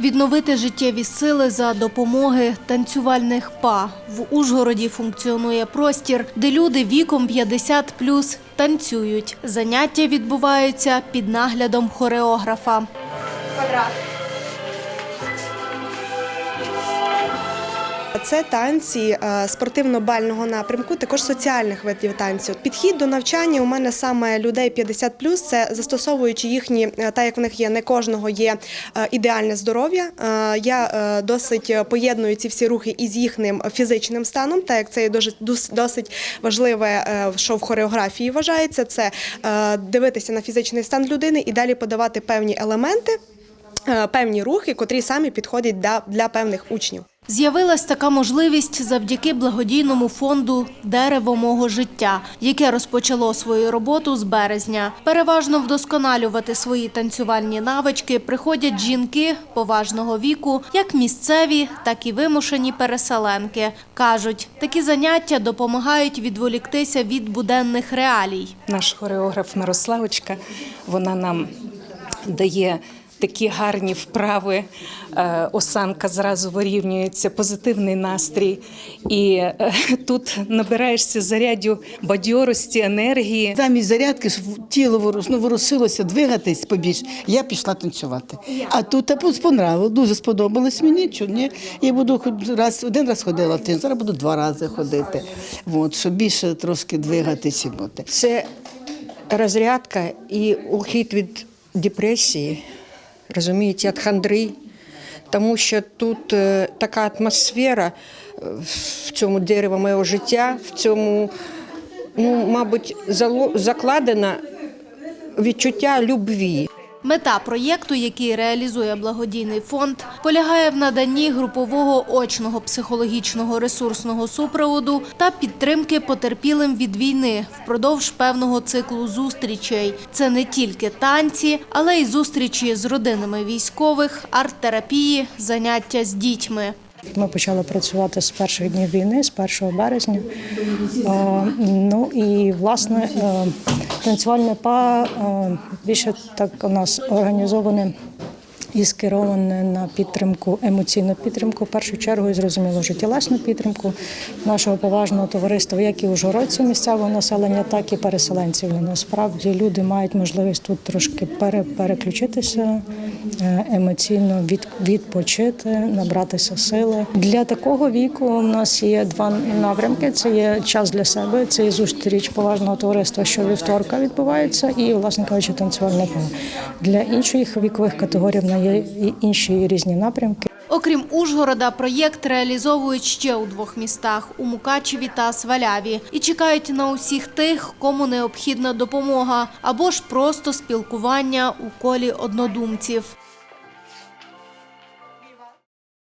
Відновити життєві сили за допомоги танцювальних па. В Ужгороді функціонує простір, де люди віком 50 танцюють. Заняття відбуваються під наглядом хореографа. Це танці е, спортивно-бального напрямку, також соціальних видів танців. Підхід до навчання у мене саме людей 50+, це застосовуючи їхні, е, так як в них є, не кожного є е, ідеальне здоров'я. Я досить поєдную ці всі рухи із їхнім фізичним станом, так як це є досить важливе, що в хореографії вважається, це дивитися на фізичний стан людини і далі подавати певні елементи, певні рухи, котрі самі підходять для певних учнів. З'явилась така можливість завдяки благодійному фонду Дерево мого життя, яке розпочало свою роботу з березня. Переважно вдосконалювати свої танцювальні навички приходять жінки поважного віку, як місцеві, так і вимушені переселенки. кажуть, такі заняття допомагають відволіктися від буденних реалій. Наш хореограф Мирославочка, вона нам дає такі гарні вправи. Е, Осанка зразу вирівнюється, позитивний настрій. І е, тут набираєшся зарядю бадьорості, енергії. Замість зарядки щоб тіло ну, ворушилося, двигатись побільш. Я пішла танцювати. А тут а, понравилось, дуже сподобалось мені. Ні? Я буду раз, один раз ходила в тиждень, зараз буду два рази ходити. От, щоб більше трошки двигатись і бути. Це розрядка і ухід від депресії, розумієте, від хандри. Тому що тут е, така атмосфера е, в цьому дерево моєго життя, в цьому, ну, мабуть, закладено відчуття любві. Мета проєкту, який реалізує благодійний фонд, полягає в наданні групового очного психологічного ресурсного супроводу та підтримки потерпілим від війни впродовж певного циклу зустрічей. Це не тільки танці, але й зустрічі з родинами військових, арт-терапії, заняття з дітьми. Ми почали працювати з перших днів війни, з 1 березня. Е, Ну і власне е, танцювальне па е, більше так у нас організоване і скероване на підтримку, емоційну підтримку, в першу чергу, і зрозуміло, життєлесну підтримку нашого поважного товариства, як і ужгородців місцевого населення, так і переселенців. Насправді люди мають можливість тут трошки пере, переключитися емоційно, від, відпочити, набратися сили. Для такого віку у нас є два напрямки: це є час для себе, це є зустріч поважного товариства, що вівторка відбувається, і, власне кажучи, танцювальне поле. Для інших вікових категорій є інші різні напрямки. Окрім Ужгорода, проєкт реалізовують ще у двох містах – у Мукачеві та Сваляві. І чекають на усіх тих, кому необхідна допомога або ж просто спілкування у колі однодумців.